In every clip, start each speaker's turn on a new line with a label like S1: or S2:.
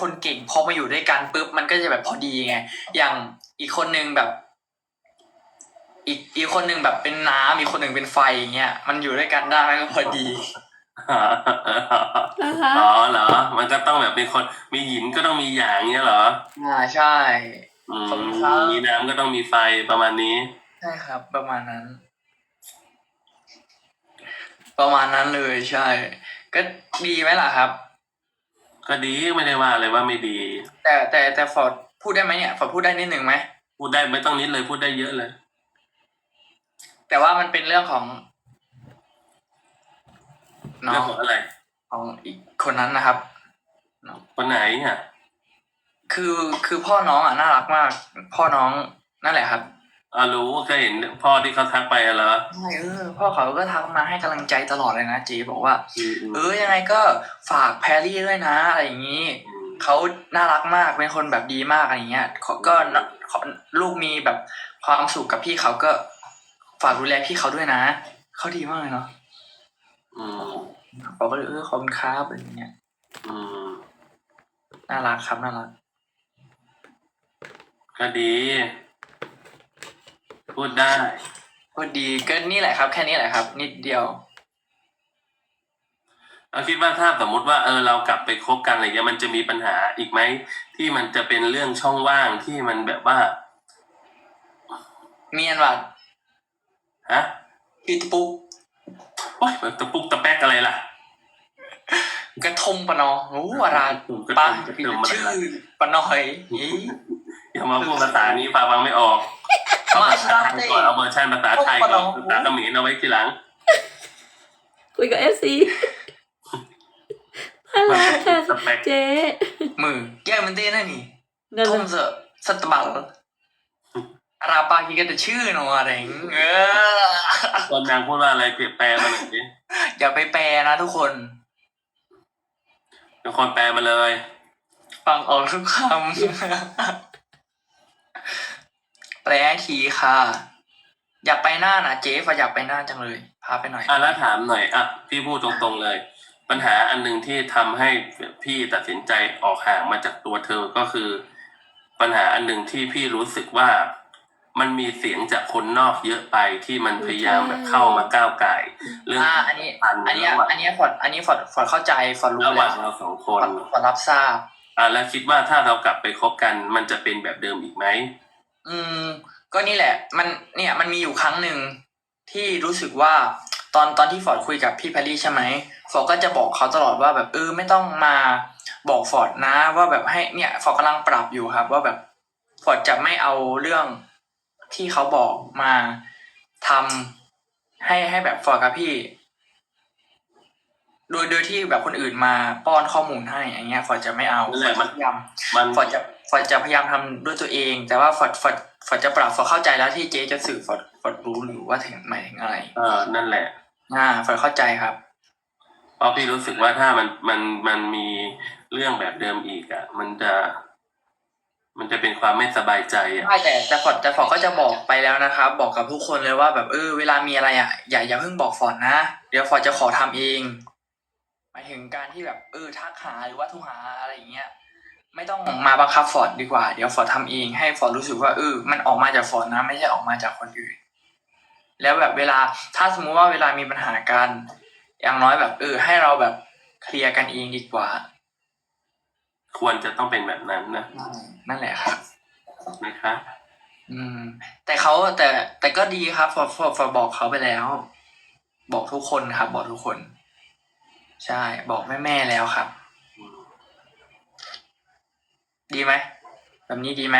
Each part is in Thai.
S1: คนเก่งพอมาอยู่ด้วยกันปุ๊บมันก็จะแบบพอดีไง อย่างอีกคนนึงแบบ อีกอีกคนนึงแบบเป็นน้ำอีกคนหนึ่งเป็นไฟอย่างเงี้ยมันอยู่ด้วยกันได้มันก็พอดี
S2: นะคะ
S3: อ๋อเหรอ มันก็ต้องแบบเป็นคนมีหยินก็ต้องมีหยางเนี้ยเหรอ
S1: อ่าใช่
S3: อืม
S1: ขอบคุณครับ
S3: มีน้ำก็ต้องมีไฟประมาณนี้
S1: ใช่ครับ ประมาณนั้น ประมาณนั้นเลยใช่ ก็ดีไหมล่ะครับ
S3: ก็ดีไม่ได้ว่าอะไรว่าไม่ดี
S1: แต่แต่แต่ฟอร์ดพูดได้ไหมเนี่ยฟอร์ดพูดได้นิดหนึ่งไหม
S3: พูดได้ไม่ต้องนิดเลยพูดได้เยอะเลย
S1: แต่ว่ามันเป็นเรื่องของน้
S3: เรื่
S1: อ
S3: อง
S1: ง
S3: ของอะไร
S1: ของอีกคนนั้นนะครับ
S3: คนไหนอะ
S1: คือคือพ่อน้องอะน่ารักมาก พ่อน้องนั่นแหละครับ
S3: อ่ารู้ก็เห็นพ่อที่เขาทักไปอะเหรอ
S1: ใช่เออพ่อเขาก็ทักมาให้กำลังใจตลอดเลยนะเจ๊บอกว่า
S3: อืมอืม
S1: เออยังไงก็ฝากแพรรี่ด้วยนะอะไรอย่างนี้ เขาน่ารักมากเป็นคนแบบดีมากอะไรเงี้ยเขาก็ขอลูกมีแบบความสุขกับพี่เขาก็ฝากดูแลพี่เขาด้วยนะ เขาดีมากเลยเนาะ
S3: อืม
S1: เขาก็เลยเออขอบคุณครับอะไรอย่างเงี้ย
S3: อืม
S1: น่ารักครับน่ารัก
S3: ก็ดี พูดได้
S1: ก็ดีก็นี่แหละครับ แค่นี้แหละครับ นิดเดียว
S3: เราคิดว่าถ้าสมมุติว่าเออเรากลับไปคบกันอะไรเงี้ยมันจะมีปัญหาอีกไหมที่มันจะเป็นเรื่องช่องว่างที่มันแบบว่า
S1: เมียนว่ะ
S3: ฮะ
S1: พี่ตะปุ๊ก
S3: โอ๊ยมันตะปุกตะแป๊กอะไรล่ะ
S1: กระทมปะเนอโอ้อะไร
S3: กระ
S1: ป้า
S3: ทงกระ
S1: พี่
S3: ทงอะไร
S1: ชื่อ
S3: ล่ะ
S1: ปะนอยอี
S3: อย่ามาพูดภาษานี้ปาฟังไม่ออก เอา
S1: มา
S3: ภา
S1: ส
S3: ษา
S1: ดา
S3: ไทย
S1: เต้
S3: ก่อนเอาเวอร์ชันภาษาไทยก่อน
S1: โอ้ปะน้อง
S3: ภาษาเขมรเอาไว้ทีหลัง
S2: คุยกับเอฟซีน่ารักค่ะ
S3: สเปค
S2: เจ๊
S1: มือแก้มันเต้นั่นนี่
S2: นั่น
S1: ท
S2: แห
S1: ม
S2: ละ
S1: เสอะสตบัลราปากีก็จะชื่อหนูอะไรอย่างเออ
S3: ตอนนางพูดว่าอะไรเปรียบแปลมาหน่อยดิ
S1: อย่าไปแปลนะทุกคน
S3: เป็นคนแปลมาเลย
S1: ฟังออกทุกคำ แปลให้ทีค่ะ อยากไปหน้านะเจ๊ฟอยากไปหน้าจังเลย พาไปหน่อย
S3: อะแล้วถามหน่อยอะพี่พูดตรงๆเลย ปัญหาอันหนึ่งที่ทำให้พี่ตัดสินใจออกห่างมาจากตัวเธอก็คือ ปัญหาอันหนึ่งที่พี่รู้สึกว่า มันมีเสียงจากคนนอกเยอะไปที่มันพยายามแบบเข้ามาก้าวไก่ายเรื่อง
S1: อ่าอันนี้
S3: พัน
S1: อันเนี้ย
S3: ระหว่าง
S1: อันเนี้ยฟอร์ดอันนี้ฟอร์ดฟอร์ดเข้าใจฟอร์ดรู้
S3: ระห
S1: แล้
S3: ว่าวงเราสองค
S1: ฟอนร์ดฟอร์ดรับทราบ
S3: อะแล้วคิดว่าถ้าเรากลับไปคบกันมันจะเป็นแบบเดิมอีกไหม
S1: อืม ก็นี่แหละ มันเนี่ยมันมีอยู่ครั้งหนึ่งที่รู้สึกว่าตอนตอนที่ฟอร์ดคุยกับพี่แพรรี่ใช่ไหมฟอร์ดก็จะบอกเขาตลอดว่าแบบเออไม่ต้องมาบอกฟอร์ดนะว่าแบบให้เนี่ยฟอร์ดกำลังปรับอยู่ครับ ว่าแบบฟอร์ดจะไม่เอาเรื่องที่เขาบอกมาทำให้ให้แบบฟอร์ดกับพี่ โดยโดยที่แบบคนอื่นมาป้อนข้อมูลให้อย่างเงี้ยฟอร์ดจะไม่เอา
S3: นั่น
S1: ฟ
S3: แห
S1: อร์
S3: ละ
S1: ด
S3: มัน
S1: พยายาม
S3: มัน
S1: ฟอร์ดจะฟอร์ดจะพยายามทำด้วยตัวเอง แต่ว่าฟอร์ดฟอร์ดฟอร์ดจะปรับฟอร์ดเข้าใจแล้วที่เจ๊จะสื่อฟอร์ดฟอร์ดรู้หรือว่าถึงหมายถึงอะไร
S3: เออนั่นแหละ
S1: อ่าฟอร์ดเข้าใจครับ
S3: เพราะพี่รู้สึกว่าถ้ามันมันมันมีเรื่องแบบเดิมอีกอะ มันจะ มันจะเป็นความไม่สบายใจอะ
S1: ใช่แต่แต่ฟอร์ดแต่ฟอร์ดก็จะบอกไปแล้วนะครับ บอกกับทุกคนเลยว่าแบบเออเวลามีอะไรอะอย่าอย่าเพิ่งบอกฟอร์ดนะ เดี๋ยวฟอร์ดจะขอทำเอง หมายถึงการที่แบบเออทักหาหรือว่าโทุหาอะไรอย่างเงี้ยไม่ต้องมาบังคับฟอร์ดดีกว่า เดี๋ยวฟอร์ดทำเองให้ฟอร์ดรู้สึกว่าเออมันออกมาจากฟอร์ดนะไม่ใช่ออกมาจากคนอื่น แล้วแบบเวลาถ้าสมมุติว่าเวลามีปัญหากัน อย่างน้อยแบบเออ ให้เราแบบเคลียร์กันเองดีกว่า
S3: ควรจะต้องเป็นแบบนั้นนะ
S1: นั่นแหละครับ
S3: นะคะ
S1: อืม แต่เขาแต่แต่ก็ดีครับฟอฟอฟอบอกเขาไปแล้ว บอกทุกคนครับ บอกทุกคน ใช่ บอกแม่แม่ๆแล้วครับ
S3: อืม
S1: ดีไหมแบบนี้ดีไหม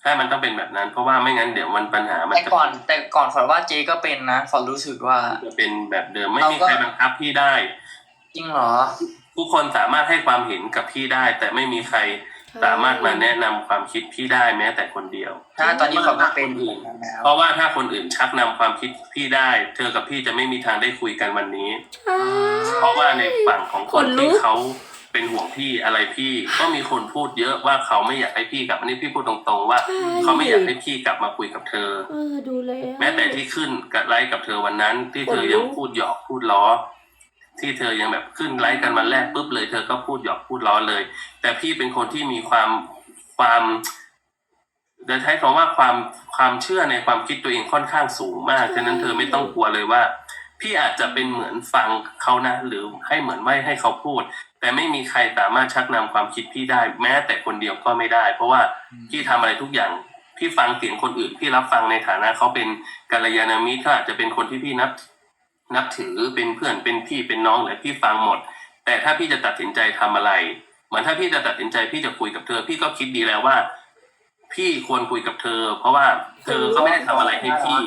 S3: ใช่มันต้องเป็นแบบนั้น เพราะว่าไม่งั้นเดี๋ยวมันปัญหามัน
S1: แต่
S3: จะ
S1: ก่อน แต่ก่อนฟอว่าเจก็เป็นนะฟอรู้สึกว่า
S3: จะเป็นแบบเดิมไม่
S1: เรา
S3: มี
S1: ก็
S3: ใครบังคับพี่ได้
S1: จริงเหรอ
S3: ทุกคนสามารถให้ความเห็นกับพี่ได้ แต่ไม่มีใคร สามารถมาแนะนำความคิดพี่ได้แม้แต่คนเดียว
S1: ถ้าตอนนี้ฟอก็เป็น
S3: คนอื่น
S1: แล้ว
S3: เพราะว่าถ้าคนอื่นชักนำความคิดพี่ได้ เธอกับพี่จะไม่มีทางได้คุยกันวันนี้
S2: ใช่
S3: เพราะว่าในฝั่งของคน
S2: ขนลุ
S3: ที่
S2: ก
S3: เขาเป็นห่วงพี่อะไรพี่ ก็มีคนพูดเยอะว่าเขาไม่อยากให้พี่กลับอันนี้พี่พูดตรงๆว่า
S2: ใช่
S3: เขาไม่อยากให้พี่กลับมาคุยกับเธอ
S2: เออดูแล้ว
S3: แม้แต่ที่ขึ้นกับไลฟ์กับเธอวันนั้น ที่เธอ
S2: ขนลุก
S3: ยังพูดหยอกพูดล้อ ที่เธอยังแบบขึ้นไลฟ์กันวันแรกปุ๊บเลย เธอก็พูดหยอกพูดล้อเลย แต่พี่เป็นคนที่มีความความจะใช้คำว่าความความเชื่อในความคิดตัวเองค่อนข้างสูงมาก ฉะนั้นเธอไม่ต้องกลัวเลยว่า พี่อาจจะเป็นเหมือนฟังเขานะ หรือให้เหมือนไม่ให้เขาพูด แต่ไม่มีใครสามารถชักนำความคิดพี่ได้ แม้แต่คนเดียวก็ไม่ได้ เพราะว่าพี่ทำอะไรทุกอย่างพี่ฟังเสียงคนอื่นพี่รับฟังในฐานะเขาเป็นกัลยาณมิตรเขาอาจจะเป็นคนที่พี่นับ นับถือเป็นเพื่อนเป็นพี่เป็นน้องเลยพี่ฟังหมด แต่ถ้าพี่จะตัดสินใจทำอะไร เหมือนถ้าพี่จะตัดสินใจพี่จะคุยกับเธอ พี่ก็คิดดีแล้วว่า พี่ควรคุยกับเธอ เพราะว่า เธอก็ไม่ได้ทำอะไรให้พี่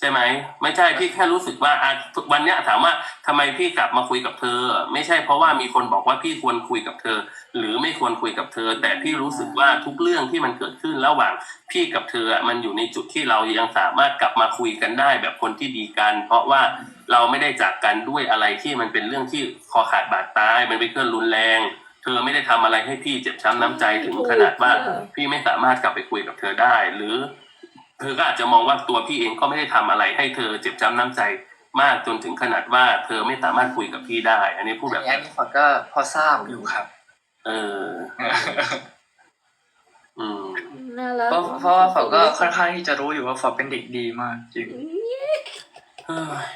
S3: ใช่ไหมไม่ใช่พี่แค่รู้สึกว่าอะวันเนี้ยถามว่าทำไมพี่กลับมาคุยกับเธอ ไม่ใช่เพราะว่ามีคนบอกว่าพี่ควรคุยกับเธอ หรือไม่ควรคุยกับเธอ แต่พี่รู้สึกว่าทุกเรื่องที่มันเกิดขึ้นระหว่างพี่กับเธออะมันอยู่ในจุดที่เรายังสามารถกลับมาคุยกันได้แบบคนที่ดีกัน เพราะว่าเราไม่ได้จากกันด้วยอะไรที่มันเป็นเรื่องที่คอขาดบาดตายมันเป็นเรื่องรุนแรง เธอไม่ได้ทำอะไรให้พี่เจ็บช้ำน้ำใจถึงขนาดว่าพี่ไม่สามารถกลับไปคุยกับเธอได้หรือ เธอก็อาจจะมองว่าตัวพี่เองก็ไม่ได้ทำอะไรให้เธอเจ็บช้ำน้ำใจมากจนถึงขนาดว่า เธอไม่สามารถคุยกับพี่ได้ อันนี้พูดแบบ
S1: อันนี้ฟอร์ดก็พอทราบอยู่ครับ
S3: เออ อืม
S2: น่ารัก
S1: เพราะเพราะว่าฟอร์ดก็ค่อนข้างที่จะรู้อยู่ว่าฟอร์ดเป็นเด็กดีมากจริง
S3: เฮ้ย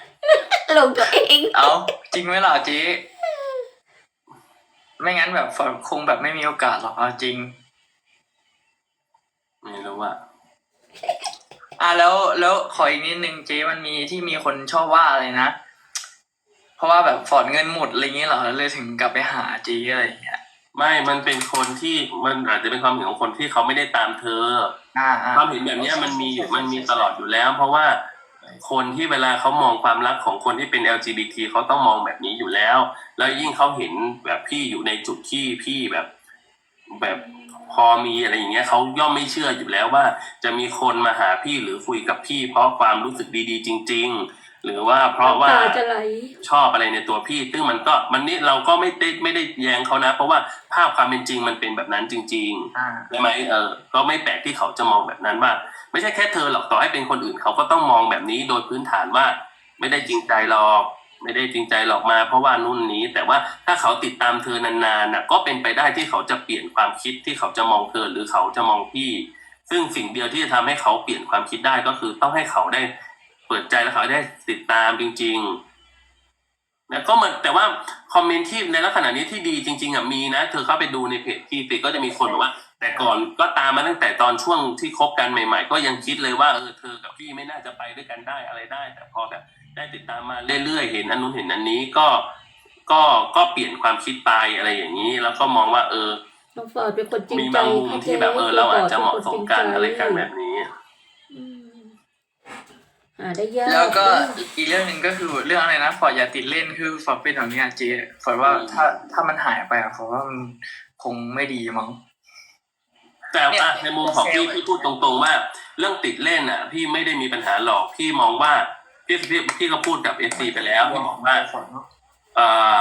S2: ลงตัวเอง
S1: เอาจริงไหมล่ะเจ๊ไม่งั้นแบบฟอร์ดคงแบบไม่มีโอกาสหรอกเอาจริง
S3: ไม่รู้ว่า
S1: อะแล้วแล้วขออีกนิดนึงเจ๊มันมีที่มีคนชอบว่าอะไรนะ เพราะว่าแบบฟอร์ดเงินหมดอะไรเงี้ยเหรอเลยถึงกลับไปหาเจ๊อะไรอย่างเงี้ย
S3: ไม่มันเป็นคนที่มันอาจจะเป็นความเห็นของคนที่เขาไม่ได้ตามเธอ
S1: อ่าอ่า
S3: ความเห็นแบบเนี้ยมันมีอยู่มันมีตลอดอยู่แล้ว เพราะว่าคนที่เวลาเขามองความรักของคนที่เป็น LGBT เขาต้องมองแบบนี้อยู่แล้ว แล้วยิ่งเขาเห็นแบบพี่อยู่ในจุดที่พี่แบบแบบ พอมีอะไรอย่างเงี้ยเขาย่อมไม่เชื่ออยู่แล้วว่า จะมีคนมาหาพี่หรือคุยกับพี่ เพราะความรู้สึกดีๆ จริง ๆ หรือว่าเพราะว่า
S2: น้ำตาจะไหล
S3: ชอบอะไรในตัวพี่ ซึ่งมันก็มันนี่เราก็ไม่ได้ไม่ได้แย้งเขานะ เพราะว่าภาพความเป็นจริงมันเป็นแบบนั้นจริงๆ
S1: อ่า
S3: ใช่ไหมเออก็ไม่แปลกที่เขาจะมองแบบนั้นว่า ไม่ใช่แค่เธอหรอกต่อให้เป็นคนอื่นเขาก็ต้องมองแบบนี้โดยพื้นฐานว่า ไม่ได้จริงใจหรอก ไม่ได้จริงใจหรอกมาเพราะว่านู่นนี้ แต่ว่าถ้าเขาติดตามเธอนานๆนะก็เป็นไปได้ที่เขาจะเปลี่ยนความคิดที่เขาจะมองเธอหรือเขาจะมองพี่ ซึ่งสิ่งเดียวที่จะทำให้เขาเปลี่ยนความคิดได้ก็คือต้องให้เขาได้เปิดใจแล้วเขาได้ติดตามจริงๆแล้วก็เหมือนแต่ว่าคอมเมนต์ที่ในลักษณะนี้ที่ดีจริง ๆอะมีนะ เธอเข้าไปดูในเพจที่ติก็จะมีคนบอกว่า แต่ก่อนก็ตามมาตั้งแต่ตอนช่วงที่คบกันใหม่ ๆ ก็ยังคิดเลยว่าเออเธอกับพี่ไม่น่าจะไปด้วยกันได้อะไรได้ แต่พอแบบได้ติดตามมาเรื่อยๆเห็นอันนู้นเห็นอันนี้ก็ก็ก็เปลี่ยนความคิดไปอะไรอย่างนี้ แล้วก็มองว่า เออ
S2: น้องฟอร์ดเป็นคนจริง
S3: มี
S2: ใจ
S3: บางมุมที่แบบเออเราอาจจะเหมาะสมกันอะไรกันแบบนี้
S2: อืมหาได้ยาก
S1: แล้วก็อีกเรื่องหนึ่งก็คือเรื่องอะไรนะฟอร์ดอย่าติดเล่นคือฟอร์ดเป็นแบบนี้อะเจ๊ฟอร์ดว่า
S3: อืม
S1: ถ้าถ้ามันหายไปอะฟอร์ดว่ามันคงไม่ดีมั้ง
S3: แต่
S1: เนี่ย
S3: อะในมุมของพี่
S1: เซลล์
S3: พี่พูดตรงๆว่า เรื่องติดเล่นอะ พี่ไม่ได้มีปัญหาหรอกพี่มองว่าพี่พี่พี่ก็พูดกับเอซีไปแล้วพี่บอกว่า
S1: ฟอร์ดเนอะ
S3: เอ่อ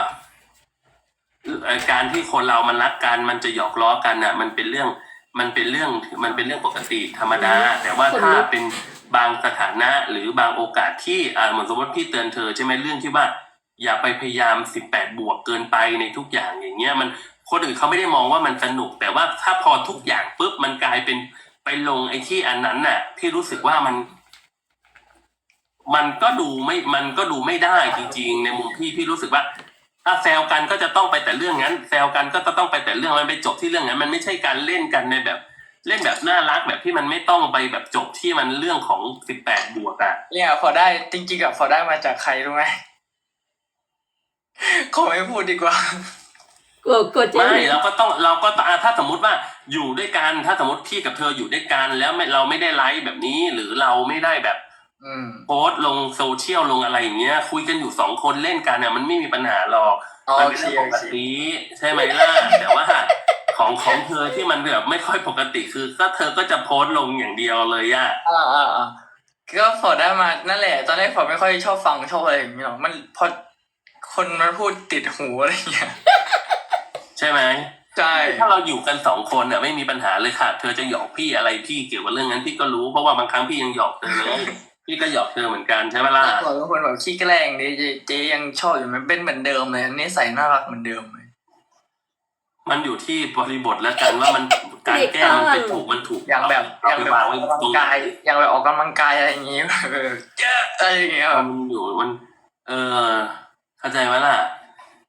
S3: เอ่อการที่คนเรามันรักกันมันจะหยอกล้อกันน่ะ มันเป็นเรื่องมันเป็นเรื่องมันเป็นเรื่องปกติธรรมดา แต่ว่าถ้าเป็นบางสถานะหรือบางโอกาสที่อ่าเหมือนสมมติพี่เตือนเธอใช่ไหมเรื่องที่ว่าอย่าไปพยายามสิบแปดบวกเกินไปในทุกอย่างอย่างเงี้ยมัน คนอื่นเขาไม่ได้มองว่ามันสนุก แต่ว่าถ้าพอทุกอย่างปุ๊บมันกลายเป็นไปลงไอ้ที่อันนั้นน่ะพี่รู้สึกว่ามัน มันก็ดูไม่ มันก็ดูไม่ได้จริง ๆ ในมุมพี่พี่รู้สึกว่า ถ้าแซวกันก็จะต้องไปแต่เรื่องนั้นแซวกันก็จะต้องไปแต่เรื่องมันไปจบที่เรื่องนั้น มันไม่ใช่การเล่นกันในแบบ เล่นแบบน่ารักแบบที่มันไม่ต้องไปแบบจบที่มันเรื่องของสิบแปดบวกอะ
S1: เนี่ยฟอได้จริงๆกับฟอได้มาจากใครรู้ไหมขอไม่พูดดีกว่า
S2: กลัวกลัวจะ
S3: ไม่เราก็ต้องเราก็ต้องอะถ้าสมมุติว่าอยู่ด้วยกันถ้าสมมติพี่กับเธออยู่ด้วยกัน แล้วไม่เราไม่ได้ไลฟ์แบบนี้ หรือเราไม่ได้แบบ
S1: อืม
S3: โพสต์ลงโซเชียลลงอะไรอย่างเงี้ย คุยกันอยู่สองคนเล่นกันเนี่ยมันไม่มีปัญหาหรอก
S1: อ๋อ
S3: มัน
S1: โอ
S3: เป็น
S1: เค
S3: เรื่องป
S1: โอกเค
S3: ติใช่ไหมล่ะแต่ว่าของของเธอที่มันแบบไม่ค่อยปกติคือก็เธอก็จะโพสต์ลงอย่างเดียวเลยอะ
S1: อ่าอ่าอ่าก็ฟอร์ดได้มานั่นแหละ ตอนแรกฟอร์ดไม่ค่อยชอบฟังชอบอะไรอย่างเงี้ยหรอกมันพอคนมันพูดติดหูอะไรอย่างเงี้ย
S3: ใช่ไหม
S1: ใช่
S3: ถ้าเราอยู่กันสองคนเนี่ยไม่มีปัญหาเลยค่ะ เธอจะหยอกพี่อะไรพี่เกี่ยวกับเรื่องนั้นพี่ก็รู้เพราะว่าบางครั้งพี่ยังหยอกเธอเลยพี่ก็หยอกเธอเหมือนกันใช่ไหมล่ะ
S1: แต่ก่อนเป็นคนแบบขี้แกล้งดิเจเจยังชอบอยู่มันเป็นเหมือนเดิมเลยนิสัยน่ารักเหมือนเดิมเลย
S3: มันอยู่ที่บริบทแล้วกันว่ามันการแก้มันเป็นถูกมันถูก
S1: อย่างแบบอ
S3: เอา
S1: ย่าง
S3: ไป
S1: แบบ
S3: วาง
S1: อ
S3: ไว้
S1: อกกำลั
S3: ตรงง
S1: กายอย่างแบบออกกำลังกายอะไรอย่างงี้เออเจ๊อะอะไรอย่างเงี้ย
S3: มันอยู่มัน เออเข้าใจไหมล่ะ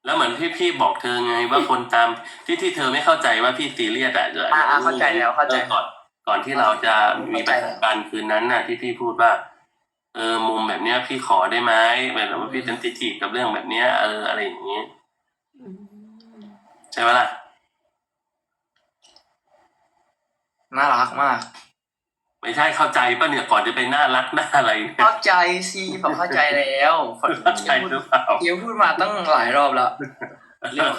S3: แล้วเหมือนที่พี่บอกเธอไงว่าคนตามที่ที่เธอไม่เข้าใจว่าพี่ซีเรียสอะเดี๋ยว
S1: อ่าเข้าใจแล้วเข้าใจ
S3: ออก่อนก่อนที่เราจะมีประสบการณ์คืนนั้นน่ะที่พี่พูดว่า เออมุมแบบเนี้ยพี่ขอได้ไหมแบบว่าพี่เซนซิทีฟกับเรื่องแบบเนี้ยเอออะไรอย่างงี้
S2: อืม
S3: ใช่ไหมล่ะ
S1: น่ารักมาก
S3: ไม่ใช่เข้าใจป่ะเนี่ยก่อนจะไปน่ารักหน้าอะไรเนี่ย
S1: เข้าใจสิผมเข้าใจแล้วฝน
S3: เข้าใจหรือเปล่า
S1: เกียวพูดมาตั้งหลายรอบแล้วเรื่อง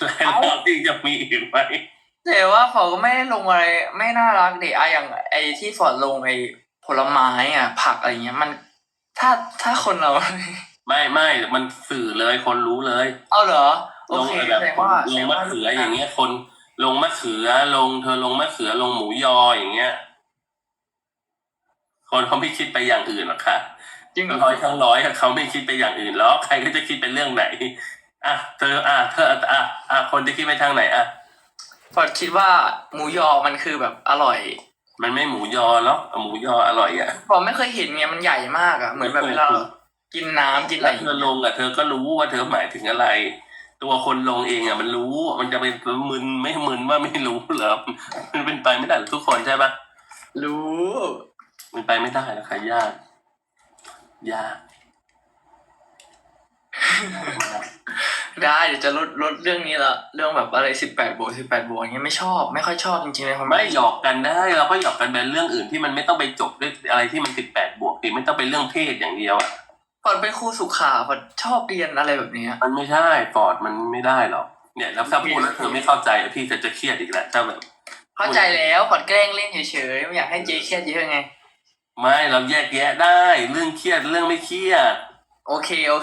S3: แล้วรอบที่จะมีอีกไหม
S1: แต่ว่าฟอร์ดก็ไม่ได้ลงอะไร ไม่น่ารักเด็อะอย่างไอที่ฟอร์ดลงไอผลไม้อะ ผักอะไรเงี้ยมัน ถ้าถ้าคนเรา
S3: ไม่ไม่มันสื่อเลยคนรู้เลย
S1: เอาเหรอโอ
S3: ลง
S1: เค
S3: แบบ
S1: แสดงว่า
S3: ลงมะเขืออย่างเงี้ยคน ลงมะเขือลงเธอลงมะเขือลงหมูยออย่างเงี้ย คนเขาไม่คิดไปอย่างอื่นหรอกค่ะ
S1: จริงเหรอ
S3: ร้อยทั้งร้อยอะเขาไม่คิดไปอย่างอื่นแล้วใครก็จะคิดเป็นเรื่องไหนอะเธออะเธออะอะคนจะคิดไปทางไหนอะ
S1: ฟอร์ดคิดว่าหมูยอมันคือแบบอร่อย
S3: มันไม่หมูยอแล้วหมูยออร่อยอะ
S1: ฟอร์ดไม่เคยเห็นไงมันใหญ่มากอะเหมือนแบบเวลาเรากินน้ำกินอะไร
S3: แล้วเธอลงอะเธอก็รู้ว่าเธอหมายถึงอะไร ตัวคนลงเองอะมันรู้ มันจะเป็นมึนไม่มึนว่าไม่รู้เหรอมันเป็นไปไม่ได้หรอกทุกคนใช่ปะ
S1: รู้
S3: มันไปไม่ได้แล้วค่ะยากยาก
S1: ได้เดี๋ยวจะลดลดเรื่องนี้ละเรื่องแบบอะไรสิบแปดบวกสิบแปดบวกอย่างเงี้ยไม่ชอบไม่ค่อยชอบจริงๆเลยคน
S3: ไม่หยอกกันได้เราก็หยอกกันเป็นเรื่องอื่นที่มันไม่ต้องไปจบด้วยอะไรที่มันสิบแปดบวกดิไม่ต้องเป็นเรื่องเพศอย่างเดียวอะ
S1: ฟอร์ดเป็นครูสุขาฟอร์ดชอบเรียนอะไรแบบเนี้ย
S3: มันไม่ใช่ฟอร์ดมันไม่ได้หรอกเนี่ยแล้วถ้าพูดแล้วเธอไม่เข้าใจอะพี่จะจะเครียดอีกแล้วถ้าแบบ
S1: เข้าใจแล้วฟอร์ดแกล้งเล่นเฉยๆไม่อยากให้เจ๊เครียดเยอะไง
S3: ไม่เราแยกแยะได้ เรื่องเครียดเรื่องไม่เครียด
S1: โอเคโอ